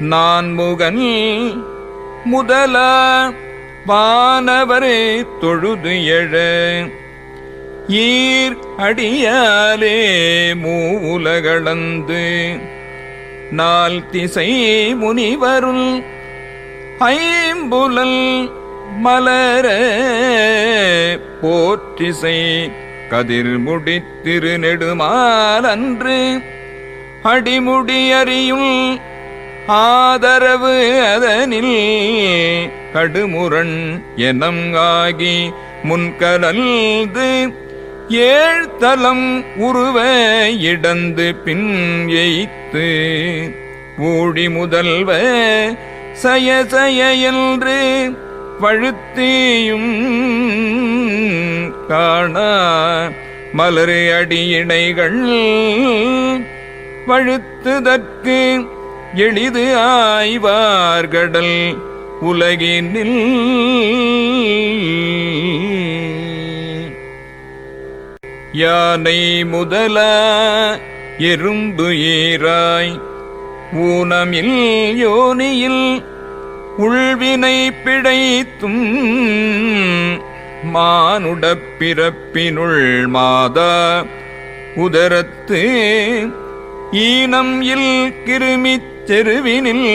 நான் முகன் முதல வானவரே தொழுது எழ. ஈர் அடியாலே மூலகளந்து நால் திசை முனிவருள் ஐம்புலல் மலர. போற்றிசை கதிர்முடி திருநெடுமாலன்று அடிமுடி அறியும் ஆதரவு அதனில் கடுமுரண் எனங்காகி முன்கலந்து ஏழ்தலம் உருவ இடந்து பின் எய்த்து ஊழி முதல்வ சய சய என்று வழுத்தியும் காணா மலரு அடியினைகள் பழுத்துதற்கு எளிது ஆய்வார்கடல் உலகினில். யானை முதல எறும்பு ஏராய் ஊனமில் யோனியில் உள்வினை பிழைத்தும். மானுட பிறப்பினுள் மாதா உதரத்து. ஈனம் இல் கிருமிச் செருவினில்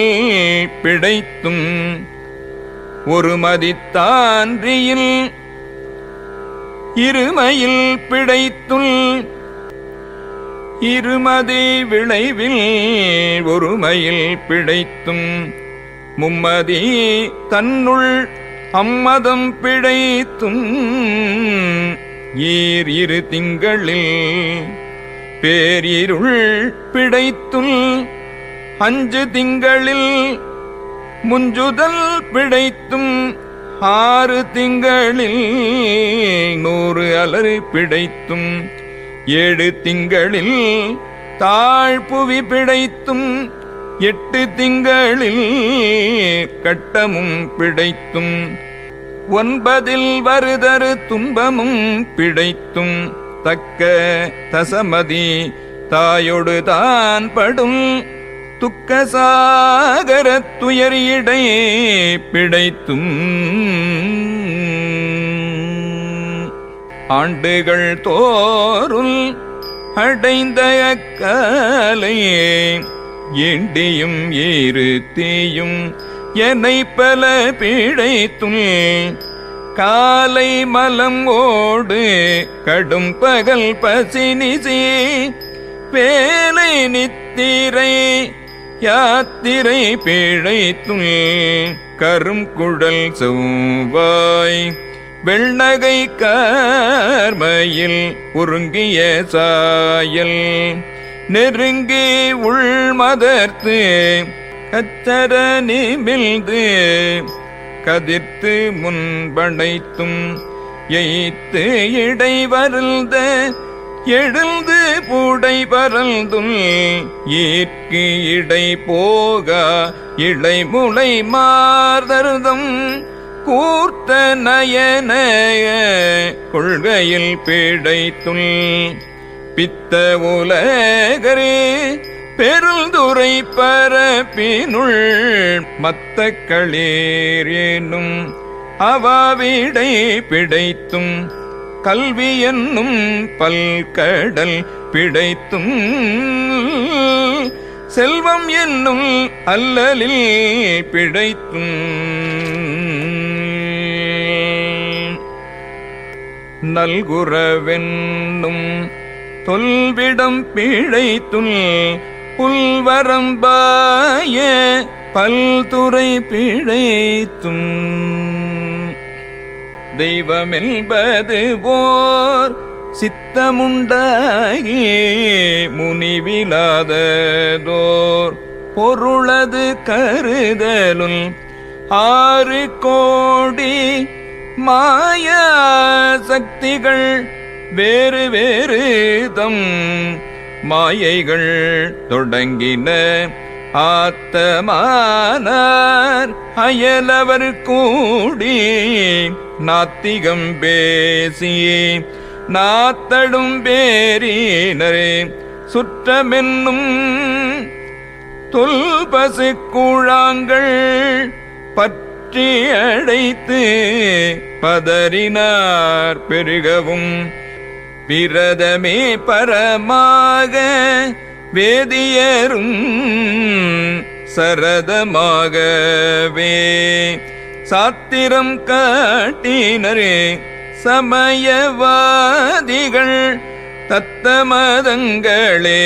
பிழைத்தும் ஒரு மதித்தான்றியில் இருமையில் பிழைத்துள் இருமதி விளைவில் ஒருமையில் பிழைத்தும் மும்மதி தன்னுள் அம்மதம் பிழைத்தும் ஈர் இரு திங்களில் பேரிருள் பிழைத்துள் அஞ்சு திங்களில் முஞ்சுதல் பிழைத்தும் ஆறு திங்களில் நூறு அலறு பிழைத்தும் ஏழு திங்களில் தாழ்புவி பிழைத்தும் எட்டு திங்களில் கட்டமும் பிழைத்தும் ஒன்பதில் வருதரு துன்பமும் பிழைத்தும் தக்க தசமதி தாயொடுதான் படும் துக்க சாகரத் துயர் இடை பிழைத்தும் ஆண்டுகள் தோறும் அடைந்த அக்காலையே எண்டியும் ஏறு தீயும் என்னை பல பிழைத்தும் காலை மலம் ஓடு கடும் பகல் பசினிசி வேலை நித்திரை யாத்திரை பிழைத்தும் கரும் குழல் செவ்வாய். வெள்ளகை கார்மையில் உருங்கிய சாயல். நெருங்கி உள்மதர்த்து கச்சர நிமிழ்ந்து கதிர்த்து முன்படைத்தும் எய்த்து இடை வருந்த எழுந்து பூடை பரந்தும் ஏற்கு இடை போக இளை முளை மார்தருதம் கூர்த்த நயன கொள்கையில் பிழைத்துள் பித்த உலகரே பெருந்துரை பரப்பினுள் மத்த களேரேனும் அவாவிடை பிடைத்தும் கல்வி என்னும் பல்கடல் பிடைத்தும் செல்வம் என்னும் அல்லலில் பிடைத்தும். நல்குறவென்னும் தொல்விடம் பிழைத்துள் புல்வரம்பாய பல்துறை பிழைத்தும். தெய்வமென்பது போர் சித்தமுண்டாகி முனிவிலாததோர். பொருளது கருதலும் ஆறு கோடி மாயா சக்திகள் வேறு வேறு தம் மாயைகள் தொடங்கின ஆத்தமானார். அயலவர் கூடி நாத்திகம் பேசியே நாத்தடும் பேரீனரே சுற்றமென்னும் தொல்பசு கூழாங்கள் பற்றி அடைத்து பதறினார் பெருகவும். விரதமே பரமாக வேதியரும் சரதமாகவே சாத்திரம் காட்டினரே சமயவாதிகள் தத்த மதங்களே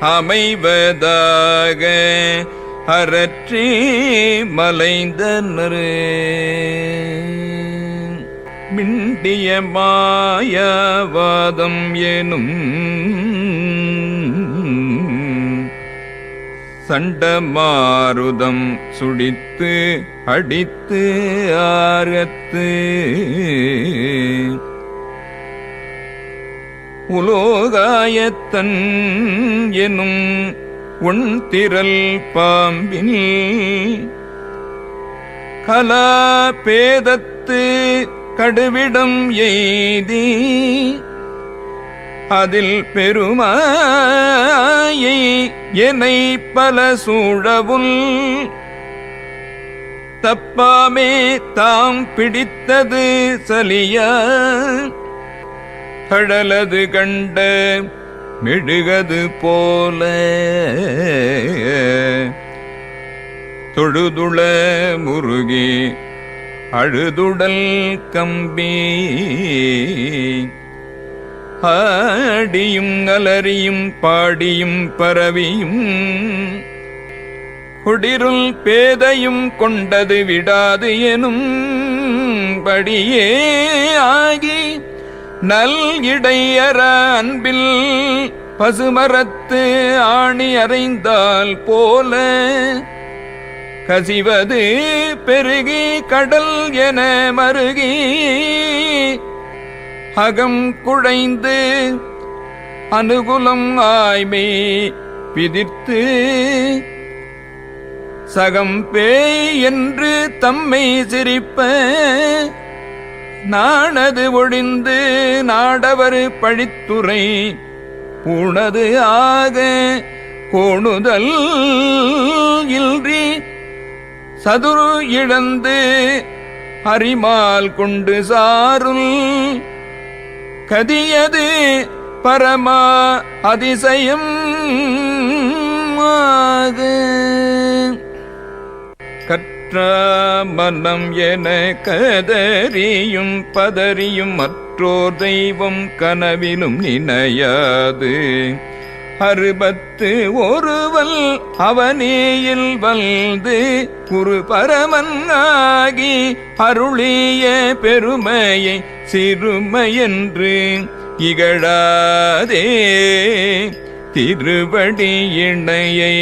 அமைவதாக அறற்றி மலைந்தனரே. மிண்டிய மாயவாதம் எனும் சண்டமாருதம் சுடித்து அடித்து ஆரத்து. உலோகாயத்தன் எனும் உண்திரல் திரள் கலா பேதத்து கடுவிடம் எய்தி அதில் பெருமாயை என்னை பல சூழவுள் தப்பாமே தாம் பிடித்தது சலியா கடலது கண்ட மெழுகது போல தொழுதுள முருகி அழுதுடல் கம்பி ஆடியும் அலறியும் பாடியும் பரவியும் குடிருள் பேதையும் கொண்டது விடாது எனும் படியே ஆகி நல் இடையற அன்பில் பசுமரத்து ஆணி அறைந்தால் போல கசிவது பெருகி கடல் என மருகி அகம் குழைந்து அனுகுலம் ஆய்மை விதித்து சகம் பேய் என்று தம்மை சிரிப்ப நாணது ஒழிந்து நாடவர் பழித்துறை புனது ஆக கோணுதல் இன்றி சதுரு இழந்து அரிமால் கொண்டு சாருள் கதியது பரமா அதிசயம் ஆக. கற்ற மனம் என கதறியும் பதறியும் மற்றோர் தெய்வம் கனவிலும் நினையாது. அறுபத்து ஒருவல் அவனியில் வந்து குரு பரமன்னாகி அருளிய பெருமையை சிறுமையென்று இகழாதே. திருவடி இணையை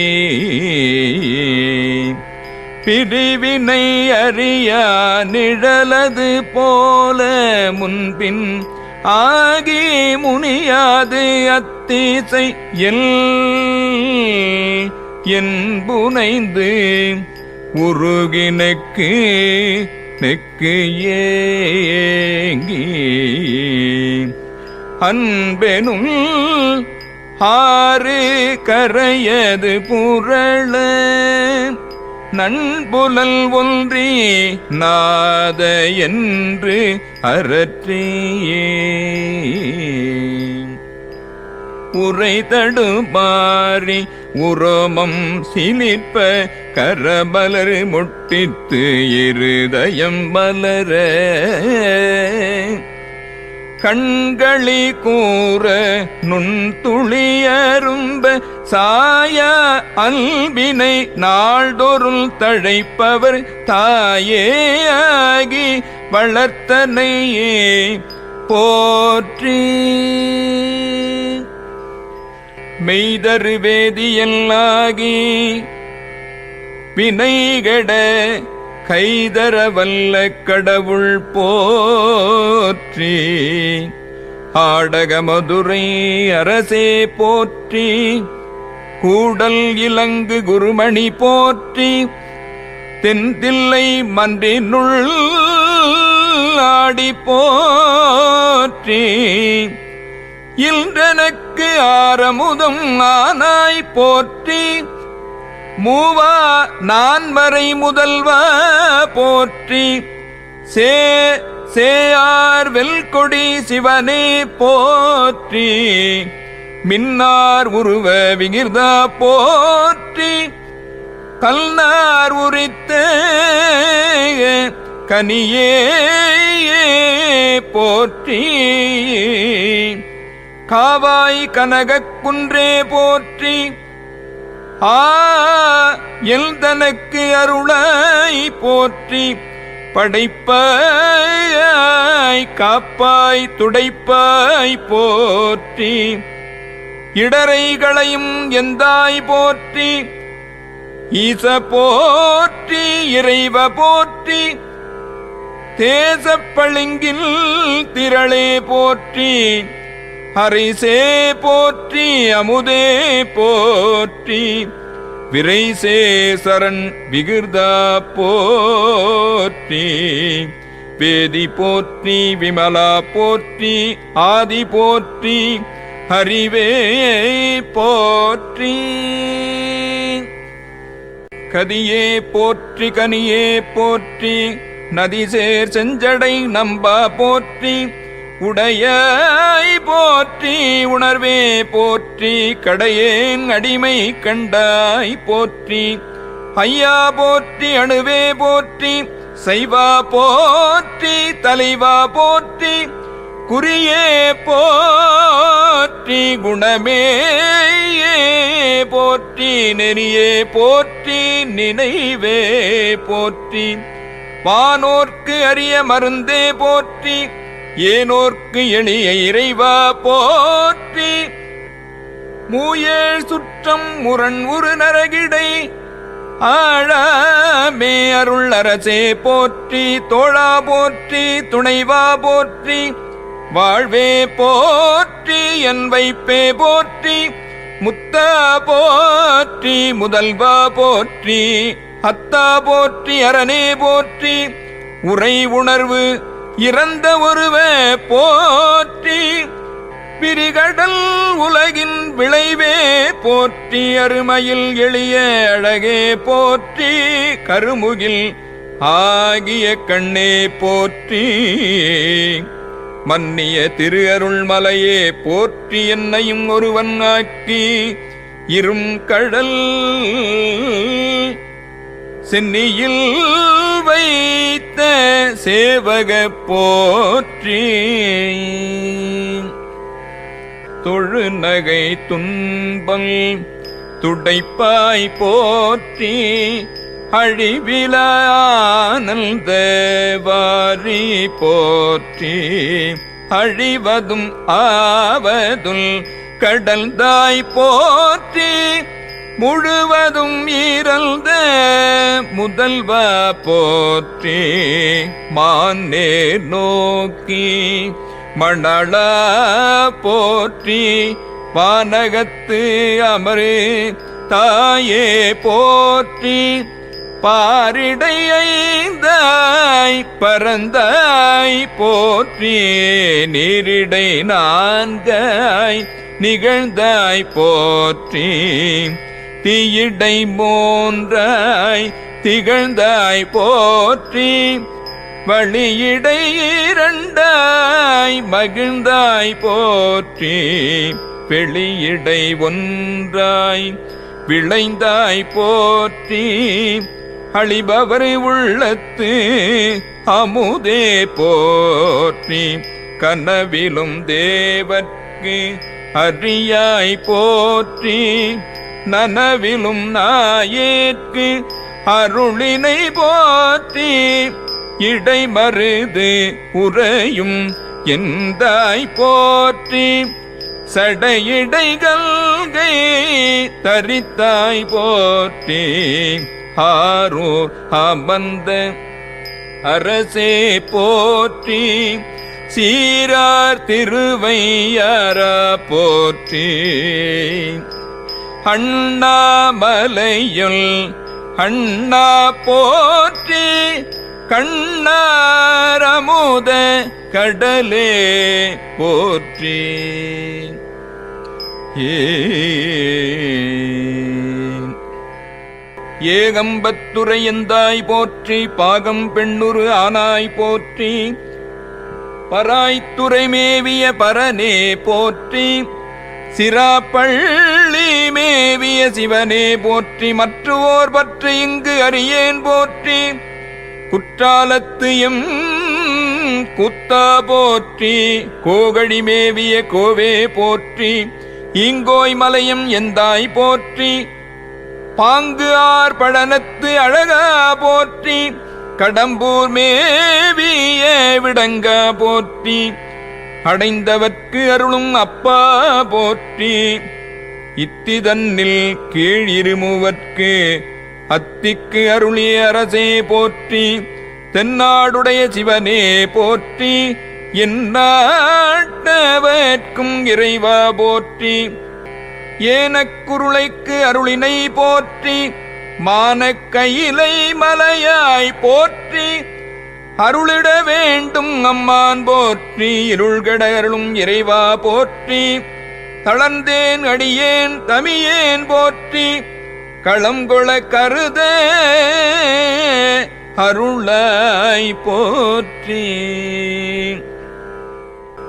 பிரிவினை அறியா நிழலது போல முன்பின் ஆகி முனியாது அத்தீசை எல் என்புனைந்து உருகினக்கு நெக்கு ஏங்கி. அன்பெனும் ஆறு கரையது புரள நண்புலல் ஒன்றி நாத என்று அறற்றியே. உரை தடுபாரி உரோமம் சிலிப்ப கரபலர் முட்டித்து இருதயம் மலர. கண்களி கூற நுண்துளியரும்ப சாய அல்பினை நாள்தொருள் தழைப்பவர் தாயே ஆகி வளர்த்தனையே போற்றி. மெய்தரு வேதியல்லாகி வினைகட கைதர வல்ல கடவுள் போற்றி ஆடக மதுரை அரசே போற்றி கூடல் இலங்கு குருமணி போற்றி தென்தில்லை மன்றினுள் ஆடி போற்றி. இன்றனக்கு ஆரமுதம் ஆனாய் போற்றி மூவா நான்மறை முதல்வா போற்றி. சே சேயார் வெல்கொடி சிவனே போற்றி. மின்னார் உருவ விகிர்தா போற்றி. கல்நார் உரித்த கனியே போற்றி. காவாய் கனகக் குன்றே போற்றி. ஆ எல்தனக்கு அருளாய் போற்றி படைப்பாய் காப்பாய் துடைப்பாய் போற்றி இடரைகளையும் எந்தாய் போற்றி? ஈச போற்றி இறைவ போற்றி தேசப்பளிங்கில் திரளே போற்றி. ஹரிசே போற்றி அமுதே போற்றி. விரைசே சரண் விகிர்தா போற்றி. வேதி போற்றி விமலா போற்றி ஆதி போற்றி ஹரிவே போற்றி. கதியே போற்றி கனியே போற்றி. நதிசேர் செஞ்சடை நம்பா போற்றி. உடையாய் போற்றி உணர்வே போற்றி கடையேன் அடிமை கண்டாய் போற்றி. ஐயா போற்றி அணுவே போற்றி செய்வா போற்றி தலைவா போற்றி குறியே போற்றி குணமே போற்றி நெறியே போற்றி நினைவே போற்றி. வானோர்க்கு அரிய மருந்தே போற்றி ஏனோர்க்கு எளிய இறைவா போற்றி. மூயேழ் சுற்றம் முரண் உரு நரகிடை. ஆழமே அருள் அரசே போற்றி. தோழா போற்றி துணைவா போற்றி. வாழ்வே போற்றி என் வைப்பே போற்றி. முத்தா போற்றி முதல்வா போற்றி. அத்தா போற்றி அரணே போற்றி. உரை உணர்வு இறந்த ஒருவே போற்றி பிரிகடல் உலகின் விளைவே போற்றி அருமையில் எளிய அழகே போற்றி கருமுகில் ஆகிய கண்ணே போற்றி. மன்னிய திரு அருள்மலையே போற்றி என்னையும் ஒருவன் ஆக்கி இரும் கடல் சென்னியில் வைத்த சேவக போற்றி. தொழு நகை துன்பம் துடைப்பாய் போற்றி. அழிவில வாரி போற்றி. அழிவதும் ஆவதும் கடல்தாய் போற்றி. முழுவதும் ஈரல்த முதல்வா போற்றி மானே நோக்கி மணளா போற்றி வானகத்து அமரே தாயே போற்றி பாரிடை பரந்தாய் போற்றி நீரிடை நான்காய் நிகழ்ந்தாய் போற்றி தீயிடை மூன்றாய் திகழ்ந்தாய் போற்றி வழியிடை இரண்டாய் மகிழ்ந்தாய் போற்றி வெளியிடை ஒன்றாய் விளைந்தாய் போற்றி. அழிபவர் உள்ளத்து அமுதே போற்றி கனவிலும் தேவர்க்கு அறியாய் போற்றி. நனவிலும் நாயேற்கு அருளினை போத்தி இடை மருது உறையும் எந்தாய் போற்றி சடையிடைகள்கை தரித்தாய் போற்றி ஆரோ அமந்த அரசே போற்றி சீரார் திருவையாரா போற்றி அண்ணாமலையுள் அண்ணா போற்றி கண்ணாரமுத கடலே போற்றி. ஏ போற்றி பாகம் பெண்ணுரு ஆனாய் போற்றி. பராய்த்துறை மேவிய பரனே போற்றி. சிராப்பள் மேவிய சிவனே போற்றி மற்றுவோர் பற்றி இங்கு அறியேன் போற்றி. குற்றாலத்து எம் குத்தா போற்றி கோகழி மேவிய கோவே போற்றி. இங்கோய் மலையம் எந்தாய் போற்றி. பாங்கு ஆர் படனத்து அழகா போற்றி. கடம்பூர் மேவிய விடங்கா போற்றி. அடைந்தவர்க்கு அருளும் அப்பா போற்றி. இத்திதன்னில் கீழ் இருமுவர்க்கு அத்திக்கு அருளிய அரசே போற்றி தென்னாடுடைய சிவனே போற்றி என்னாட்டவர்க்கும் இறைவா போற்றி ஏனக்குருளைக்கு அருளினை போற்றி மானக்கையிலை மலையாய் போற்றி அருளிட வேண்டும் அம்மான் போற்றி இருள்கட அருளும் இறைவா போற்றி தளர்ந்தேன் அடியேன் தமியேன் போற்றி களங்கொள கருத அருளாய் போற்றி.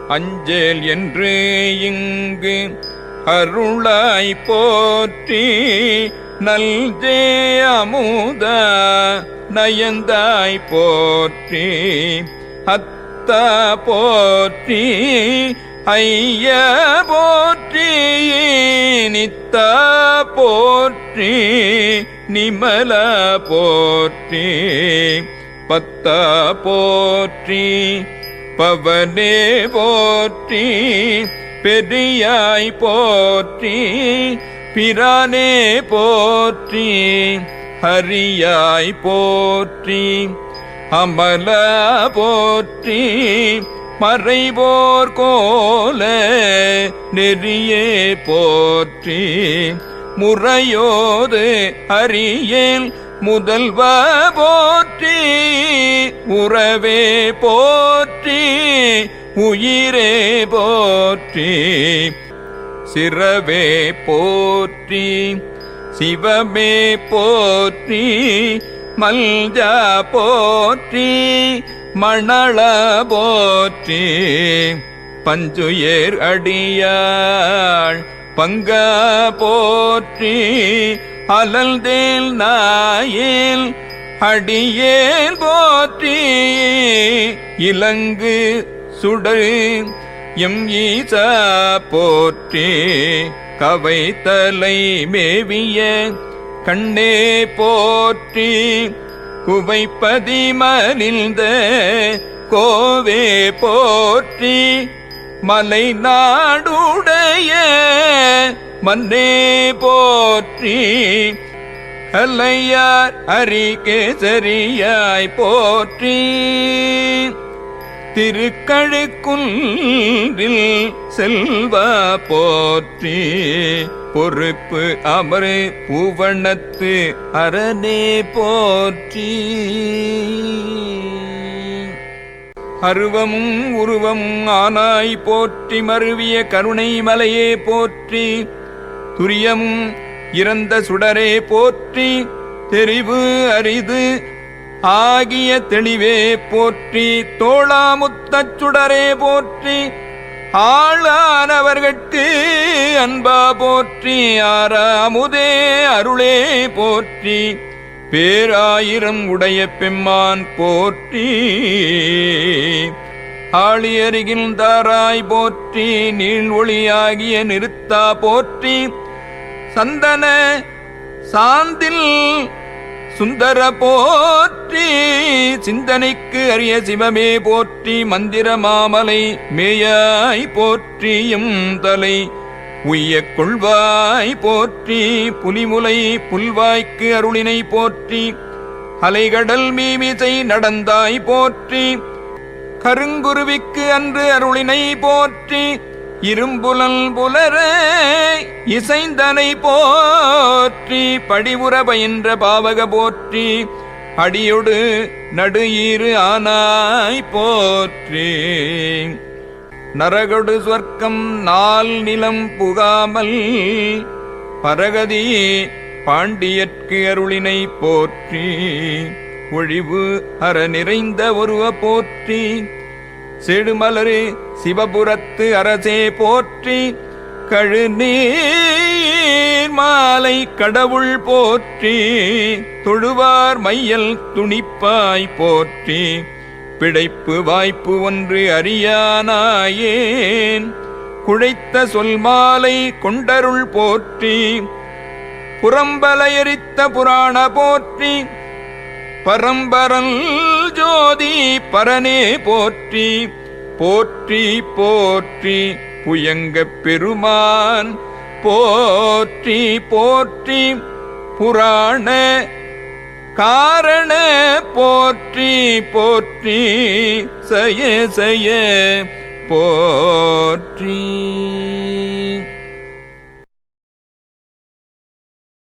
அஞ்சேல் என்று இங்கு அருளாய் போற்றி நல்ஜே அமுத நயந்தாய் போற்றி அத்த போற்றி ஐய போற்றி நித்த போற்றி நிமல போற்றி பத்த போற்றி பவனே போற்றி பெரியாய் போற்றி பிரானே போற்றி ஹரியாய் போற்றி அமல போற்றி மறைவோர் கோல நெறியே போற்றி முறையோது அறியேன் முதல்வ போற்றி உறவே போற்றி உயிரே போற்றி சிறவே போற்றி சிவமே போற்றி மல்ஜா போற்றி மணள போற்றி பஞ்சுயேர் அடியாள் பங்க போற்றி அலல்தேல் நாயில் அடியேல் போற்றி இலங்கு சுடர் எம் ஈசா போற்றி கவைத்தலை மேவிய கண்ணே போற்றி குவைப்பதி மலிந்த கோவே போற்றி மலை நாடுடைய மன்னே போற்றி அல்லையார் கல்லையார் சரியாய் போற்றி திருக்கழுக்குன்றில் செல்வ போற்றி பொறுப்பு அமரே பூவண்ணத்து அரணே போற்றி. அருவமும் உருவமும் ஆனாய் போற்றி மருவிய கருணை மலையே போற்றி துரியமும் இறந்த சுடரே போற்றி தெரிவு அரிது ஆகிய தெளிவே போற்றி தோளாமுத்தச் சுடரே போற்றி ஆளானவர்கட்கு அன்பா போற்றி ஆறாமுதே அருளே போற்றி பேராயிரம் உடைய பெம்மான் போற்றி ஆளியருகில் தாராய் போற்றி நீள் ஒளியாகிய நிறுத்தா போற்றி சந்தன சாந்தில் சுந்தர போற்றி சிந்தனைக்கு அரிய சிவமே போற்றி மந்திர மாமலை மேயாய் போற்றியும் தலை. உய்ய கொள்வாய் போற்றி புலிமுலை புல்வாய்க்கு அருளினை போற்றி. அலைகடல் மீமிசை நடந்தாய் போற்றி. கருங்குருவிக்கு அன்று அருளினை போற்றி. இரும்புலல் புலர இசைந்தனை போற்றி படிவுற பயின்ற பாவக போற்றி அடியொடு நடு ஈறு ஆனாய் போற்றி. நரகொடு சொர்க்கம் நாள் நிலம் புகாமல் பரகதி பாண்டியற்கு அருளினை போற்றி. ஒழிவு அற நிறைந்த ஒருவ போற்றி செடுமலரு சிவபுரத்து அரசே போற்றி. கழுநீர் மாலை கடவுள் போற்றி தொழுவார் மையல் துணிப்பாய் போற்றி. பிழைப்பு வாய்ப்பு ஒன்று அறியானாயேன். குழைத்த சொல் மாலை கொண்டருள் போற்றி. புறம்பலையரித்த புராண போற்றி. பரம்பரல் ஜோதி பரனே போற்றி. போற்றி போற்றி. புயங்கப் பெருமான். போற்றி போற்றி புராண காரண போற்றி போற்றி சய சய போற்றி.